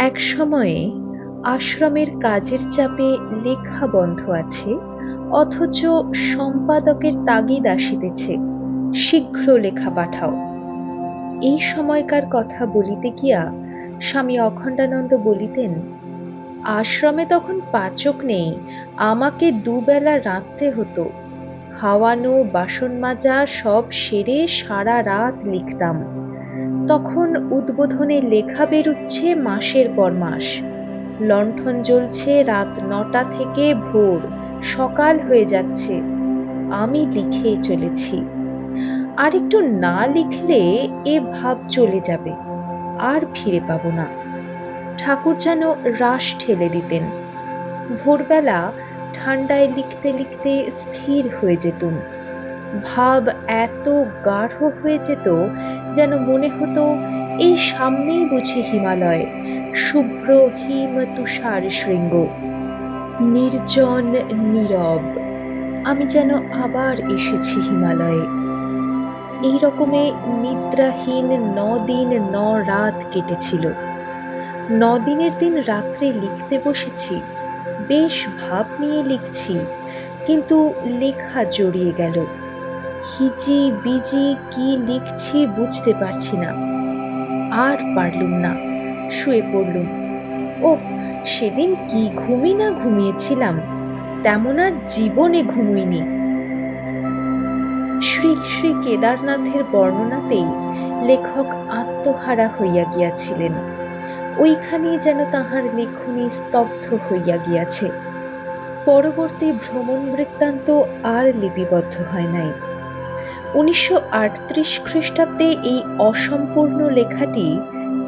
এক সময়ে আশ্রমের কাজের চাপে লেখা বন্ধ আছে, অথচ সম্পাদকের তাগিদ আসিতেছে, শীঘ্র লেখা পাঠাও। এই সময়কার কথা বলিতে গিয়া স্বামী অখণ্ডানন্দ বলিতেন, আশ্রমে তখন পাচক নেই, আমাকে দুবেলা রাঁধতে হতো। খাওয়ানো, বাসন মাজা, সব সেরে সারা রাত লিখতাম। তখন উদ্বোধনে লেখা বেরুচ্ছে মাসের পর মাস। লণ্ঠন জ্বলছে রাত নটা থেকে ভোর, সকাল হয়ে যাচ্ছে। আমি লিখে চলেছি। আর একটু না লিখলে এ ভাব চলে যাবে, আর ফিরে পাবো না। ঠাকুর যেন রাস ঠেলে দিতেন। ভোরবেলা ঠান্ডায় লিখতে লিখতে স্থির হয়ে যেতুম। ভাব এত গাঢ় হয়ে যেত যেন মনে হতো এই সামনেই বুঝি হিমালয়, শুভ্র হিম তুষার শৃঙ্গ। নির্জন, নীরব, আমি যেন আবার এসেছি হিমালয়ে। এই রকমে নিদ্রাহীন দিন ন রাত কেটেছিল। দিনের দিন রাত্রে লিখতে বসেছি, বেশ ভাব নিয়ে লিখছি, কিন্তু লেখা জড়িয়ে গেল। হিজি বিজি কি লিখছি বুঝতে পারছি না। আর পারলুম না, শুয়ে পড়লুম। ও সেদিন কি ঘুমি না ঘুমিয়েছিলাম, তেমন আর জীবনে ঘুমুইনি। শ্রী শ্রী কেদারনাথের বর্ণনাতেই লেখক আত্মহারা হইয়া গিয়াছিলেন। ওইখানেই যেন তাহার লেখনী স্তব্ধ হইয়া গিয়াছে। পরবর্তী ভ্রমণ বৃত্তান্ত আর লিপিবদ্ধ হয় নাই। উনিশশো আটত্রিশ খ্রিস্টাব্দে এই অসম্পূর্ণ লেখাটি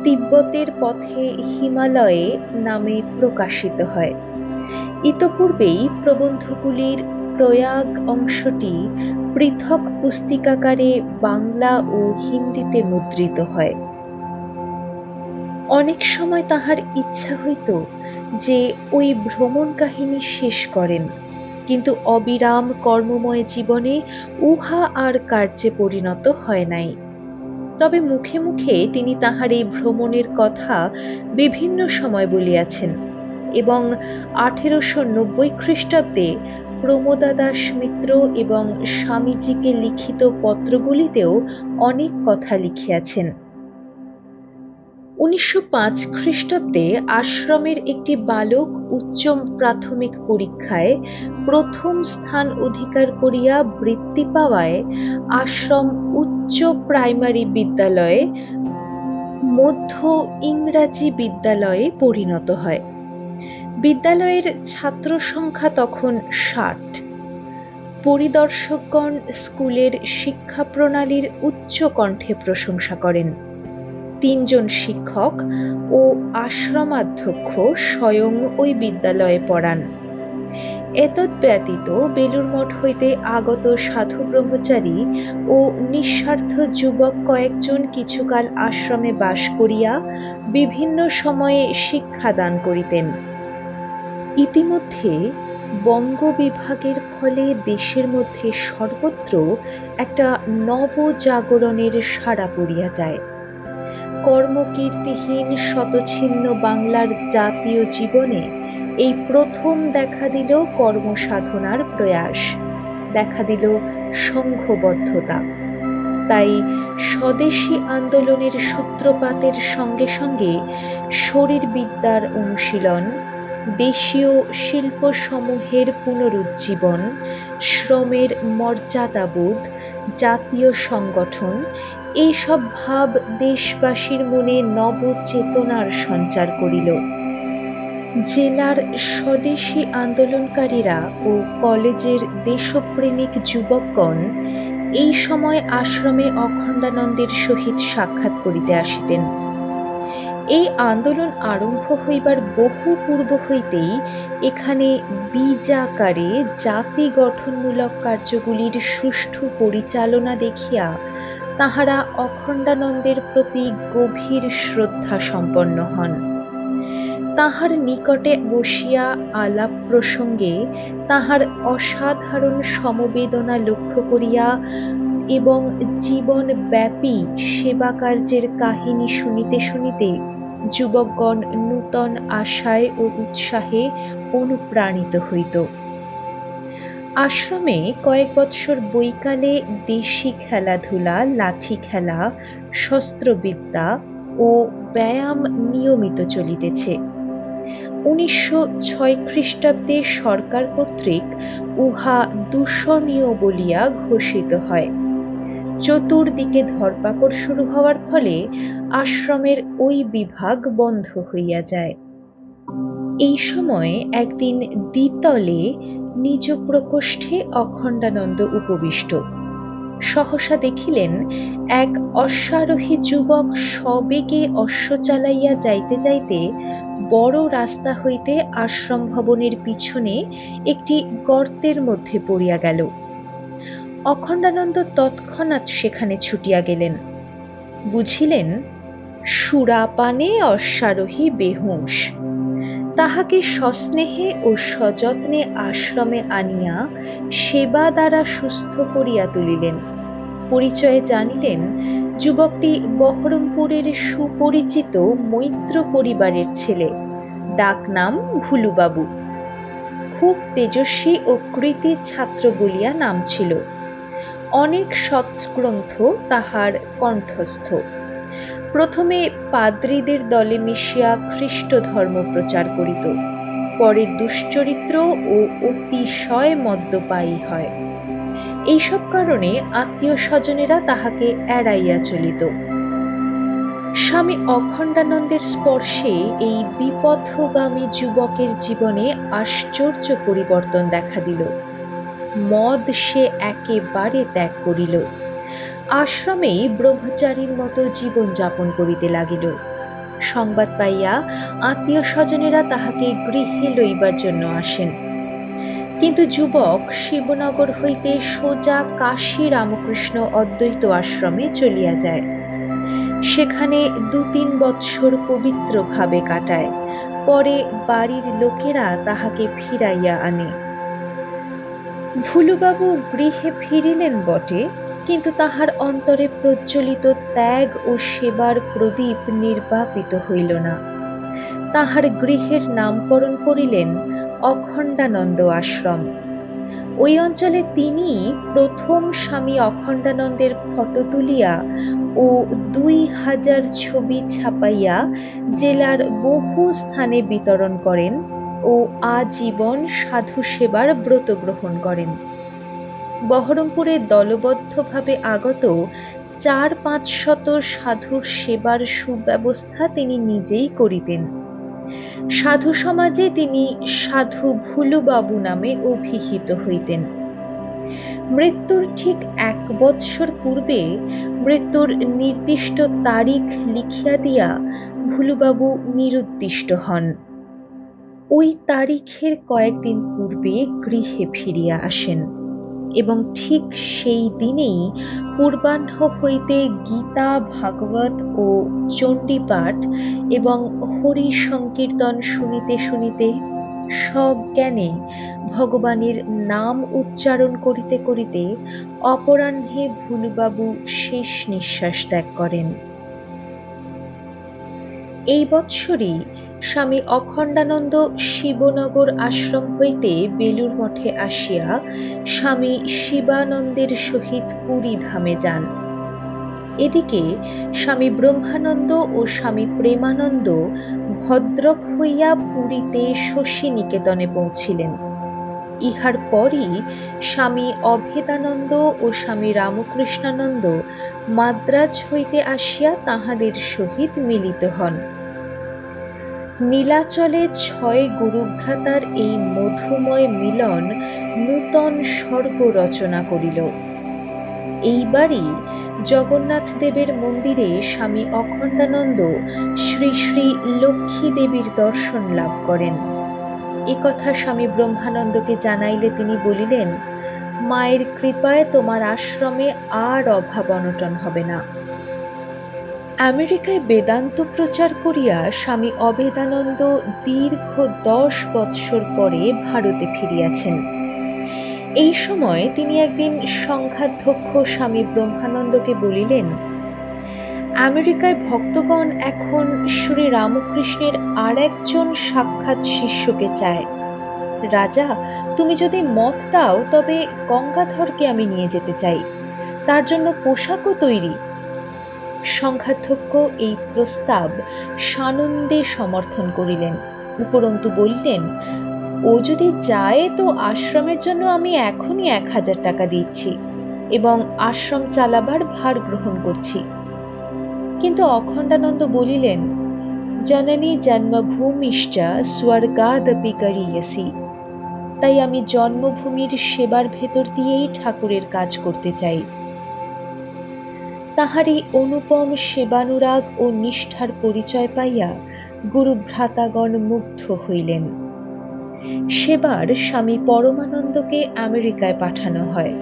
তিব্বতের পথে হিমালয়ে নামে প্রকাশিত হয়। ইতপূর্বেই প্রবন্ধগুলির প্রয়াগ অংশটি পৃথক পুস্তিকাকারে বাংলা ও হিন্দিতে মুদ্রিত হয়। অনেক সময় তাহার ইচ্ছা হইত যে ওই ভ্রমণ কাহিনী শেষ করেন। কিন্তু অবিরাম কর্মময় জীবনে উহা আর কার্যে পরিণত হয় নাই। তবে মুখে মুখে তিনি তাহার এই ভ্রমণের কথা বিভিন্ন সময় বলিয়াছেন এবং আঠেরোশো নব্বই খ্রিস্টাব্দে প্রমোদা দাস মিত্র এবং স্বামীজিকে লিখিত পত্রগুলিতেও অনেক কথা লিখিয়াছেন। উনিশশো পাঁচ খ্রিস্টাব্দে আশ্রমের একটি বালক উচ্চ প্রাথমিক পরীক্ষায় প্রথম স্থান অধিকার করিয়া বৃত্তি পাওয়ায় আশ্রম উচ্চ প্রাইমারি বিদ্যালয়ে মধ্য ইংরাজি বিদ্যালয়ে পরিণত হয়। বিদ্যালয়ের ছাত্র সংখ্যা তখন ষাট। পরিদর্শকগণ স্কুলের শিক্ষা প্রণালীর উচ্চ কণ্ঠে প্রশংসা করেন। তিনজন শিক্ষক ও আশ্রমাধ্যক্ষ স্বয়ং ওই বিদ্যালয়ে পড়ান। এতদ্ব্যতীত বেলুর মঠ হইতে আগত সাধু ব্রহ্মচারী ও নিঃস্বার্থ যুবক কয়েকজন কিছুকাল আশ্রমে বাস করিয়া বিভিন্ন সময়ে শিক্ষা দান করিতেন। ইতিমধ্যে বঙ্গ বিভাগের ফলে দেশের মধ্যে সর্বত্র একটা নবজাগরণের সাড়া পড়িয়া যায়। কর্মকীর্তিহীন শতছিন্ন বাংলার জাতীয় জীবনে এই প্রথম দেখা দিল কর্মসাধনার প্রয়াস। দেখা দিল সংঘবদ্ধতা। তাই স্বদেশী আন্দোলনের সূত্রপাতের সঙ্গে সঙ্গে শরীরবিদ্যার অনুশীলন, দেশীয় শিল্পসমূহের পুনরুজ্জীবন, শ্রমের মর্যাদাবোধ, জাতীয় সংগঠন এইসব ভাব দেশবাসীর মনে নবচেতনার সঞ্চার করিল। জেলার স্বদেশী আন্দোলনকারীরা ও কলেজের দেশপ্রেমিক যুবকগণ এই সময় আশ্রমে অখণ্ডানন্দের সহিত সাক্ষাৎ করিতে আসিতেন। এই আন্দোলন আরম্ভ হইবার বহু পূর্ব হইতেই এখানে বীজাকারে জাতি গঠনমূলক কার্যগুলির সুষ্ঠু পরিচালনা দেখিয়া তাহারা অখণ্ডানন্দের প্রতি গভীর শ্রদ্ধা সম্পন্ন হন। তাহার নিকটে বসিয়া আলাপ প্রসঙ্গে তাহার অসাধারণ সমবেদনা লক্ষ্য করিয়া এবং জীবন ব্যাপী সেবা কার্যের কাহিনী শুনিতে শুনিতে যুবকগণ নূতন আশায় ও উৎসাহে অনুপ্রাণিত হইত। আশ্রমে কয়েক বৎসর বৈকালে দেশি খেলাধুলা, লাঠি খেলা, শস্ত্রবিদ্যা ও ব্যায়াম নিয়মিত চলিতেছে। উনিশশো ছয় খ্রিস্টাব্দে সরকার কর্তৃক উহা দূষণীয় বলিয়া ঘোষিত হয়। চতুর্দিকে ধরপাকড় শুরু হওয়ার ফলে আশ্রমের ওই বিভাগ বন্ধ হইয়া যায়। এই সময় একদিন দ্বিতলে নিজ প্রকোষ্ঠে অখণ্ডানন্দ উপবিষ্ট। সহসা দেখিলেন, এক অশ্বারোহী যুবক সবেগে অশ্ব চালাইয়া যাইতে যাইতে বড় রাস্তা হইতে আশ্রম ভবনের পিছনে একটি গর্তের মধ্যে পড়িয়া গেল। অখণ্ডানন্দ তৎক্ষণাৎ সেখানে ছুটিয়া গেলেন। বুঝিলেন, সুরাপানে অশ্বারোহী বেহুঁশ। তাহাকে সস্নেহে ও সযত্নে আশ্রমে আনিয়া সেবা দ্বারা সুস্থ করিয়া তুলিলেন। পরিচয়ে জানিলেন, যুবকটি বহরমপুরের সুপরিচিত মৈত্র পরিবারের ছেলে। ডাক নাম ভুলুবাবু। খুব তেজস্বী ও কৃতি ছাত্র বলিয়া নাম ছিল। অনেক সৎগ্রন্থ তাহার কণ্ঠস্থ। প্রথমে পাদ্রীদের দলে মিশিয়া খ্রিস্ট ধর্ম প্রচার করিত, পরে দুশ্চরিত্র ও অতিশয় মদ্যপায়ী হয়। এইসব কারণে আত্মীয় স্বজনেরা তাহাকে এড়াইয়া চলিত। স্বামী অখণ্ডানন্দের স্পর্শে এই বিপথগামী যুবকের জীবনে আশ্চর্য পরিবর্তন দেখা দিল। মদ সে একেবারে ত্যাগ করিল। আশ্রমেই ব্রহ্মচারীর মতো জীবন যাপন করিতে লাগিল। সংবাদ পাইয়া আত্মীয় স্বজনেরা তাহাকে গৃহে লইবার জন্য আসেন। কিন্তু যুবক শিবনগর হইতে সোজা কাশী রামকৃষ্ণ অদ্বৈত আশ্রমে চলিয়া যায়। সেখানে দু তিন বৎসর পবিত্রভাবে কাটায়। পরে বাড়ির লোকেরা তাহাকে ফিরাইয়া আনে। ভুলুবাবু গৃহে ফিরিলেন বটে? কিন্তু তাহার অন্তরে প্রজ্বলিত ত্যাগ ও সেবার প্রদীপ নির্বাপিত হইল না। তাহার গৃহের নামকরণ করিলেন অখণ্ডানন্দ আশ্রম। ওই অঞ্চলে তিনি প্রথম স্বামী অখণ্ডানন্দের ফটো তুলিয়া ও দুই হাজার ছবি ছাপাইয়া জেলার বহু স্থানে বিতরণ করেন ও আজীবন সাধু সেবার ব্রত গ্রহণ করেন। বহরমপুরে দলবদ্ধভাবে আগত চার পাঁচ শত সাধুর সেবার সুব্যবস্থা তিনি নিজেই করিতেন। সাধু সমাজে তিনি সাধু ভুলুবাবু নামে অভিহিত হইতেন। মৃত্যুর ঠিক এক বৎসর পূর্বে মৃত্যুর নির্দিষ্ট তারিখ লিখিয়া দিয়া ভুলুবাবু নিরুদ্দিষ্ট হন। ওই তারিখের কয়েকদিন পূর্বে গৃহে ফিরিয়া আসেন। এবং ঠিক সেই দিনেই পূর্বাহ্ন হইতে গীতা, ভাগবত ও চণ্ডীপাঠ এবং হরি সংকীর্তন শুনিতে শুনিতে সব জ্ঞানে ভগবানের নাম উচ্চারণ করিতে করিতে অপরাহ্নে ভুলবাবু শেষ নিঃশ্বাস ত্যাগ করেন। এই বৎসরই স্বামী অখণ্ডানন্দ শিবনগর আশ্রম হইতে বেলুর মঠে আসিয়া স্বামী শিবানন্দের সহিত পুরী ধামে যান। এদিকে স্বামী ব্রহ্মানন্দ ও স্বামী প্রেমানন্দ ভদ্রক হইয়া পুরীতে শশী নিকেতনে পৌঁছিলেন। ইহার পরই স্বামী অভেদানন্দ ও স্বামী রামকৃষ্ণানন্দ মাদ্রাজ হইতে আসিয়া তাহাদের সহিত মিলিত হন। নীলাচলে ছয় গুরুভ্রাতার এই মধুময় মিলন নূতন স্বর্গ রচনা করিল। এইবারই জগন্নাথ দেবের মন্দিরে স্বামী অখণ্ডানন্দ শ্রী শ্রী লক্ষ্মী দেবীর দর্শন লাভ করেন। কথা স্বামী ব্রহ্মানন্দকে জানাইলে তিনি বলিলেন, মায়ের কৃপায় তোমার আশ্রমে আর অভাব অনটন হবে না। আমেরিকায় বেদান্ত প্রচার করিয়া স্বামী অবেদানন্দ দীর্ঘ দশ বৎসর পরে ভারতে ফিরিয়াছেন। এই সময় তিনি একদিন সংঘাধ্যক্ষ স্বামী ব্রহ্মানন্দকে বলিলেন, আমেরিকায় ভক্তগণ এখন শ্রী রামকৃষ্ণের আর একজন সাক্ষাৎ শিষ্যকে চায়। রাজা, তুমি যদি মত দাও, তবে গঙ্গাধরকে আমি নিয়ে যেতে চাই। তার জন্য পোশাকও তৈরি। সংঘাধ্যক্ষ এই প্রস্তাব সানন্দে সমর্থন করিলেন। উপরন্তু বললেন, ও যদি যায় তো আশ্রমের জন্য আমি এখনই এক হাজার টাকা দিচ্ছি এবং আশ্রম চালাবার ভার গ্রহণ করছি। কিন্তু অখণ্ডানন্দ বলিলেন, জননী জন্মভূমিশ্চ স্বর্গাদপি করিয়েছি তাই আমি জন্মভূমির সেবার ভেতর দিয়েই ঠাকুরের কাজ করতে চাই। তাহারই অনুপম সেবানুরাগ ও নিষ্ঠার পরিচয় পাইয়া গুরু ভ্রাতাগণ মুগ্ধ হইলেন। সেবার স্বামী পরমানন্দকে আমেরিকায় পাঠানো হয়।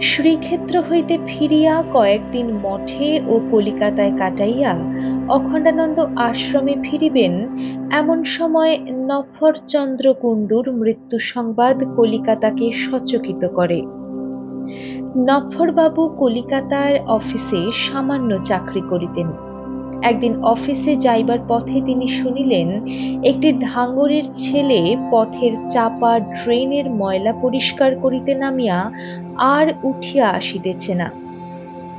শ্রীক্ষেত্র হইতে ফিরিয়া কয়েকদিন মঠে ও কলিকাতায় কাটাইয়া অখণ্ডানন্দ আশ্রমে ফিরিবেন, এমন সময় নফরচন্দ্র কুণ্ডুর মৃত্যু সংবাদ কলিকাতাকে সচকিত করে। নফরবাবু কলিকাতার অফিসে সামান্য চাকরি করিতেন। একদিন অফিসে যাইবার পথে তিনি শুনিলেন, একটি ধাঙ্গরের ছেলে পথের চাপা ড্রেনের ময়লা পরিষ্কার করিতে নামিয়া আর উঠিয়া আসিতেছে না।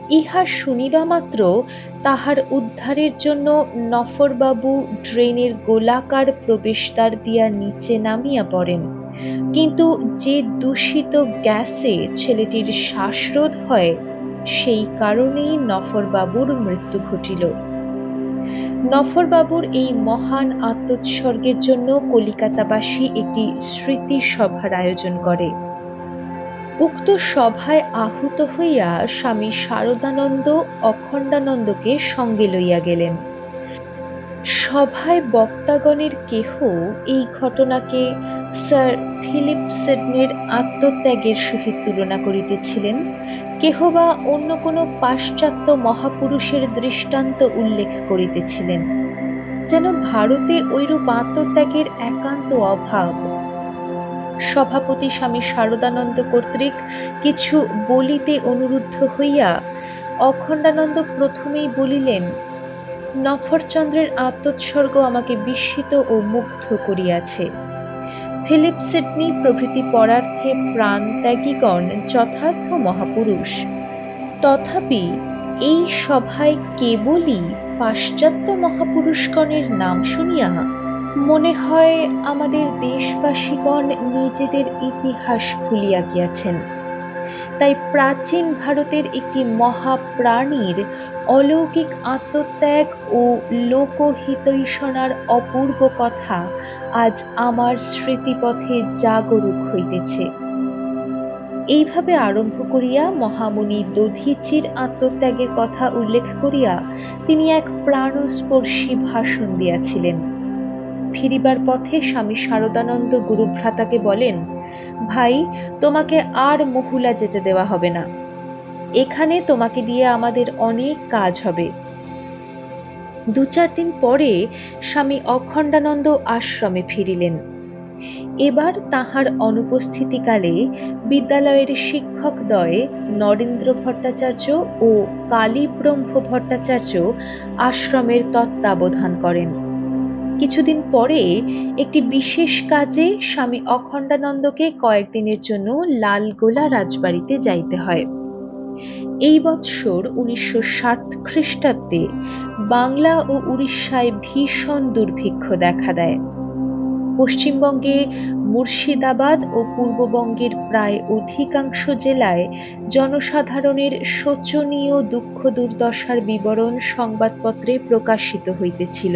ইহা শুনিবা মাত্র তাহার উদ্ধারের জন্য নফরবাবু ড্রেনের গোলাকার প্রবেশদ্বার দিয়া নিচে নামিয়া পড়েন। কিন্তু যে দূষিত গ্যাসে ছেলেটির শ্বাসরোধ হয়, সেই কারণেই নফরবাবুর মৃত্যু ঘটিল। নফরবাবুর এই মহান আত্মোৎসর্গের জন্য কলিকাতাবাসী একটি স্মৃতি সভার আয়োজন করে। উক্ত সভায় আহুত হইয়া স্বামী শারদানন্দ অখণ্ডানন্দকে সঙ্গে লইয়া গেলেন। সভায় বক্তাগণের কেহ এই ঘটনাকে স্যার ফিলিপ সিডনের আত্মত্যাগের সহিত তুলনা করিতেছিলেন কেহ বা অন্য কোনো পাশ্চাত্য মহাপুরুষের দৃষ্টান্ত উল্লেখ করিতেছিলেন, যেন ভারতে ঐরূপ আত্মত্যাগের একান্ত অভাব। সভাপতি স্বামী শারদানন্দ কর্তৃক কিছু বলিতে অনুরুদ্ধ হইয়া অখণ্ডানন্দ প্রথমেই বলিলেন নফরচন্দ্রের আত্মোৎসর্গ আমাকে বিস্মিত ও মুগ্ধ করিয়াছে। ফিলিপ সিডনি প্রভৃতি পরার্থে প্রাণ ত্যাগীগণ যথার্থ মহাপুরুষ। তথাপি এই সভায় কেবলই পাশ্চাত্য মহাপুরুষগণের নাম শুনিয়া মনে হয় আমাদের দেশবাসীগণ নিজেদের ইতিহাস ভুলিয়া গিয়াছেন। তাই প্রাচীন ভারতের একটি মহাপ্রাণীর অলৌকিক আত্মত্যাগ ও লোকহিতৈষণার অপূর্ব কথা আজ আমার স্মৃতিপথে জাগরুক হইতেছে। এইভাবে আরম্ভ করিয়া মহামুনি দধিচির আত্মত্যাগের কথা উল্লেখ করিয়া তিনি এক প্রাণস্পর্শী ভাষণ দিয়াছিলেন। ফিরিবার পথে স্বামী শারদানন্দ গুরুভ্রাতাকে বলেন ভাই, তোমাকে আর মহুলা যেতে দেওয়া হবে না। এখানে তোমাকে দিয়ে আমাদের অনেক কাজ হবে। দু চার দিন পরে স্বামী অখণ্ডানন্দ আশ্রমে ফিরিলেন। এবার তাহার অনুপস্থিতিকালে বিদ্যালয়ের শিক্ষকদ্বয় নরেন্দ্র ভট্টাচার্য ও কালীব্রহ্ম ভট্টাচার্য আশ্রমের তত্ত্বাবধান করেন। কিছুদিন পরে একটি বিশেষ কাজে স্বামী অখণ্ডানন্দকে কয়েকদিনের জন্য লালগোলা রাজবাড়িতে যাইতে হয়। এই বৎসর উনিশশো ষাট খ্রিস্টাব্দে বাংলা ও উড়িষ্যায় ভীষণ দুর্ভিক্ষ দেখা দেয়। পশ্চিমবঙ্গে মুর্শিদাবাদ ও পূর্ববঙ্গের প্রায় অধিকাংশ জেলায় জনসাধারণের শোচনীয় দুঃখ দুর্দশার বিবরণ সংবাদপত্রে প্রকাশিত হইতেছিল।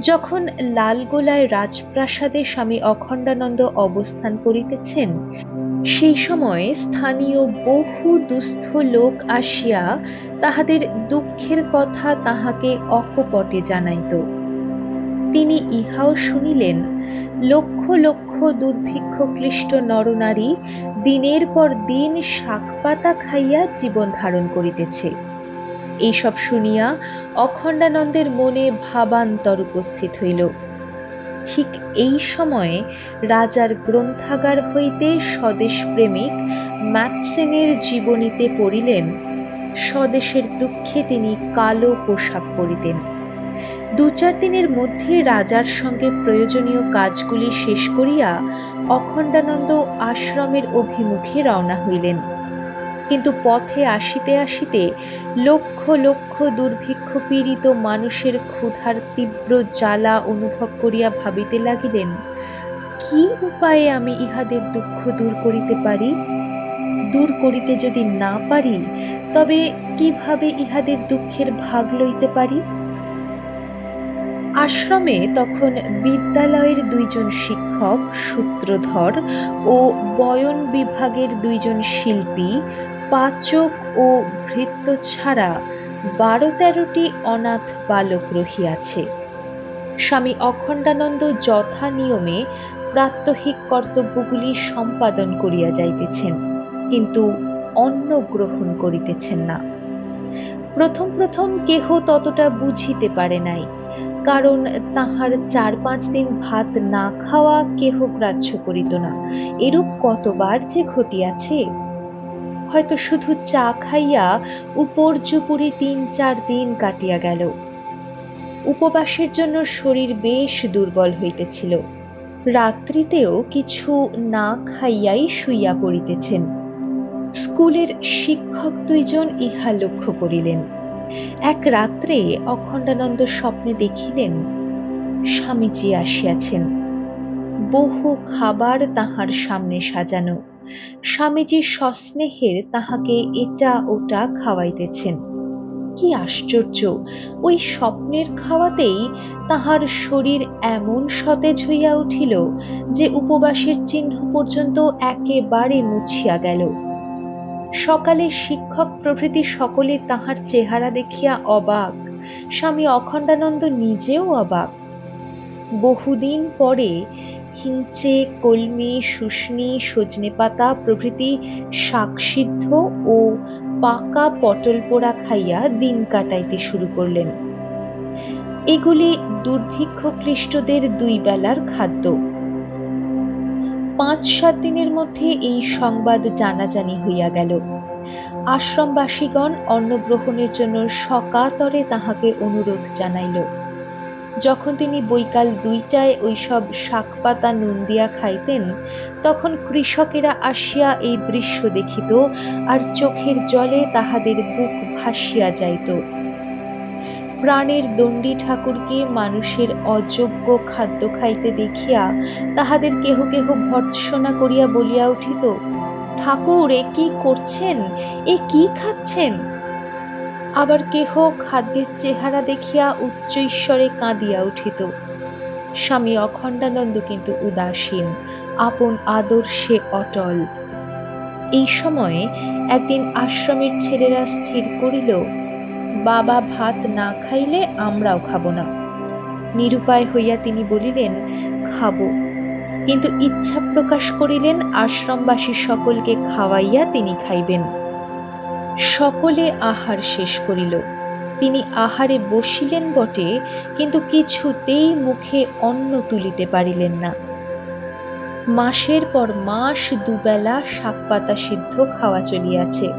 যখন লালগোলায় রাজপ্রাসাদে স্বামী অখণ্ডানন্দ অবস্থান করিতেছেন, সেই সময় স্থানীয় বহু দুস্থ লোক আসিয়া তাহাদের দুঃখের কথা তাহাকে অকপটে জানাইত। তিনি ইহাও শুনিলেন, লক্ষ লক্ষ দুর্ভিক্ষ ক্লিষ্ট নরনারী দিনের পর দিন শাকপাতা খাইয়া জীবন ধারণ করিতেছে। এইসব শুনিয়া অখণ্ডানন্দের মনে ভাবান্তর উপস্থিত হইল। ঠিক এই সময়ে রাজার গ্রন্থাগার হইতে স্বদেশ প্রেমিক ম্যাথসেনের জীবনীতে পড়িলেন, স্বদেশের দুঃখে তিনি কালো পোশাক পরিতেন। দু চার দিনের মধ্যে রাজার সঙ্গে প্রয়োজনীয় কাজগুলি শেষ করিয়া অখণ্ডানন্দ আশ্রমের অভিমুখে রওনা হইলেন। কিন্তু পথে আসিতে আসিতে লক্ষ লক্ষ দুর্ভিক্ষ পীড়িত মানুষের ক্ষুধার তীব্র জ্বালা অনুভব করিয়া ভাবিতে লাগিলেন, কি উপায়ে আমি ইহাদের দুঃখ দূর করিতে পারি? দূর করিতে যদি না পারি, তবে কীভাবে ইহাদের দুঃখের ভাগ লইতে পারি? আশ্রমে তখন বিদ্যালয়ের দুইজন শিক্ষক, সূত্রধর ও বয়ন বিভাগের দুইজন শিল্পী পাচক ও ভৃত্য ছাড়া বারো তেরোটি অনাথ বালক রহিয়াছে। স্বামী অখণ্ডানন্দ যথা নিয়মে প্রাত্যহিক কর্তব্যগুলি সম্পাদন করিয়া যাইতেছেন, কিন্তু অন্ন গ্রহণ করিতেছেন না। প্রথম প্রথম কেহ ততটা বুঝিতে পারে নাই, কারণ তাহার চার পাঁচ দিন ভাত না খাওয়া কেহ গ্রাহ্য করিত না। এরূপ কতবার যে ঘটিয়াছে? হয়তো শুধু চা খাইয়া উপর্যুপুরি তিন চার দিন কাটিয়া গেল। উপবাসের জন্য শরীর বেশ দুর্বল হইতেছিল। রাত্রিতেও কিছু না খাইয়াই শুইয়া পড়িতেছেন। স্কুলের শিক্ষক দুইজন ইহা লক্ষ্য করিলেন। এক রাত্রে অখণ্ডানন্দ স্বপ্নে দেখিলেন, স্বামীজি আসিয়াছেন। বহু খাবার তাহার সামনে সাজানো। স্বামীজি সস্নেহের তাহাকে এটা ওটা খাওয়াইতেছেন। কি আশ্চর্য! ওই স্বপ্নের খাওয়াতেই তাহার শরীর এমন সতেজ হইয়া উঠিল যে উপবাসের চিহ্ন পর্যন্ত একেবারে মুছিয়া গেল। সকালে শিক্ষক প্রভৃতি সকলে তাহার চেহারা দেখিয়া অবাক। স্বামী অখণ্ডানন্দ নিজেও অবাক। বহুদিন পরে হিঞ্চে কলমি, শুষ্নি, সজনে পাতা প্রভৃতি শাকসিদ্ধ ও পাকা পটল পোড়া খাইয়া দিন কাটাইতে শুরু করলেন। এগুলি দুর্ভিক্ষ খ্রিস্টদের দুই বেলার খাদ্য। পাঁচ সাত দিনের মধ্যে এই সংবাদ জানাজানি হইয়া গেল। আশ্রমবাসীগণ অন্ন গ্রহণের জন্য সকাতরে তাহাকে অনুরোধ জানাইল। যখন তিনি বৈকাল দুইটায় ওইসব শাকপাতা নুন দিয়া খাইতেন, তখন কৃষকেরা আসিয়া এই দৃশ্য দেখিত আর চোখের জলে তাহাদের বুক ভাসিয়া যাইত। প্রাণের দণ্ডী ঠাকুরকে মানুষের অযোগ্য খাদ্য খাইতে দেখিয়া তাহাদের কেহ কেহ ভর্ৎসনা করিয়া বলিয়া উঠিত, ঠাকুর, এ কি করছেন? এ কি খাচ্ছেন? আবার কেহ খাদ্যের চেহারা দেখিয়া উচ্চ ঈশ্বরে কাঁদিয়া উঠিত। স্বামী অখণ্ডানন্দ কিন্তু উদাসীন, আপন আদর্শে অটল। এই সময়ে একদিন আশ্রমের ছেলেরা স্থির করিল, বাবা ভাত না খাইলে আমরাও খাব না। নিরুপায় হইয়া তিনি বলিলেন, খাব। কিন্তু ইচ্ছা প্রকাশ করিলেন, আশ্রমবাসী সকলকে খাওয়াইয়া তিনি খাইবেন। সকলে আহার শেষ করিল। তিনি আহারে বসিলেন বটে, কিন্তু কিছুতেই মুখে অন্ন তুলিতে পারিলেন না। মাসের পর মাস দুবেলা শাকপাতা সিদ্ধ খাওয়া চলিয়াছে।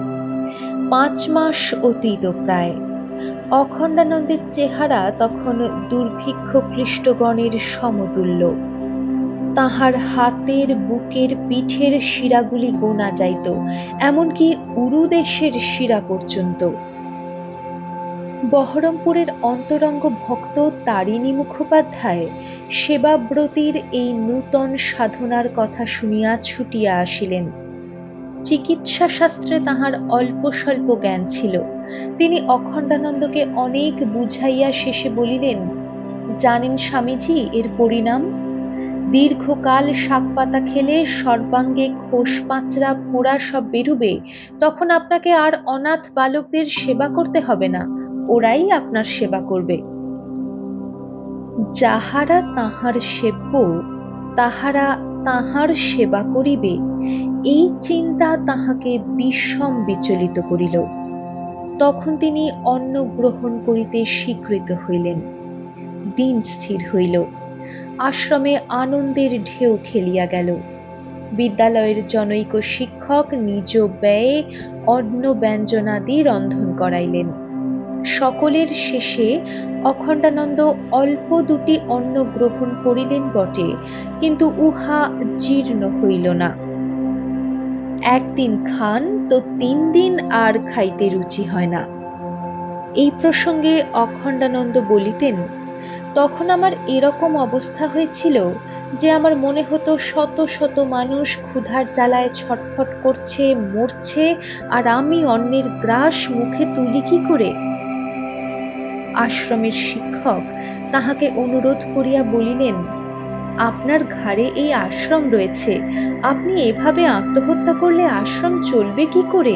পাঁচ মাস অতীত প্রায়। অখণ্ডানন্দের চেহারা তখন দুর্ভিক্ষ খ্রিস্টগণের সমতুল্য। তাহার হাতের বুকের পিঠের শিরাগুলি গোনা যাইত, এমনকি উরুদেশের শিরা পর্যন্ত। বহরমপুরের অন্তরঙ্গ ভক্ত তারিণী মুখোপাধ্যায় সেবাব্রতীর এই নূতন সাধনার কথা শুনিয়া ছুটিয়া আসিলেন। চিকিৎসা শাস্ত্রে তাহার অল্প স্বল্প জ্ঞান ছিল। তিনি অখণ্ডানন্দকে অনেক বুঝাইয়া শেষে বলিলেন, জানেন স্বামীজি, এর পরিণাম? দীর্ঘকাল শাকপাতা খেলে সর্বাঙ্গে খোস পাঁচরা পোড়া সব বেরুবে, তখন আপনাকে আর অনাথ বালকদের সেবা করতে হবে না, ওরাই আপনার সেবা করবে। যাহারা তাহার সেব্য, তাহারা তাহার সেবা করিবে, এই চিন্তা তাহাকে বিষম বিচলিত করিল। তখন তিনি অন্ন গ্রহণ করিতে স্বীকৃত হইলেন। দিন স্থির হইল। আশ্রমে আনন্দের ঢেউ খেলিয়া গেল। বিদ্যালয়ের জনৈক শিক্ষক নিজ ব্যয়ে অন্ন ব্যঞ্জনাদি রন্ধন করাইলেন। সকলের শেষে অখণ্ডানন্দ অল্প দুটি অন্ন গ্রহণ করিলেন বটে, কিন্তু উহা জীর্ণ হইল না। একদিন খান তো তিন দিন আর খাইতে রুচি হয় না। এই প্রসঙ্গে অখণ্ডানন্দ বলিতেন তখন আমার এরকম অবস্থা হয়েছিল যে আমার মনে হতো শত শত মানুষ ক্ষুধার জ্বালায় ছটফট করছে, মরছে, আর আমি অন্যের গ্রাস মুখে তুলি কি করে? আশ্রমের শিক্ষক তাহাকে অনুরোধ করিয়া বলিলেন, আপনার ঘাড়ে এই আশ্রম রয়েছে, আপনি এভাবে আত্মহত্যা করলে আশ্রম চলবে কি করে?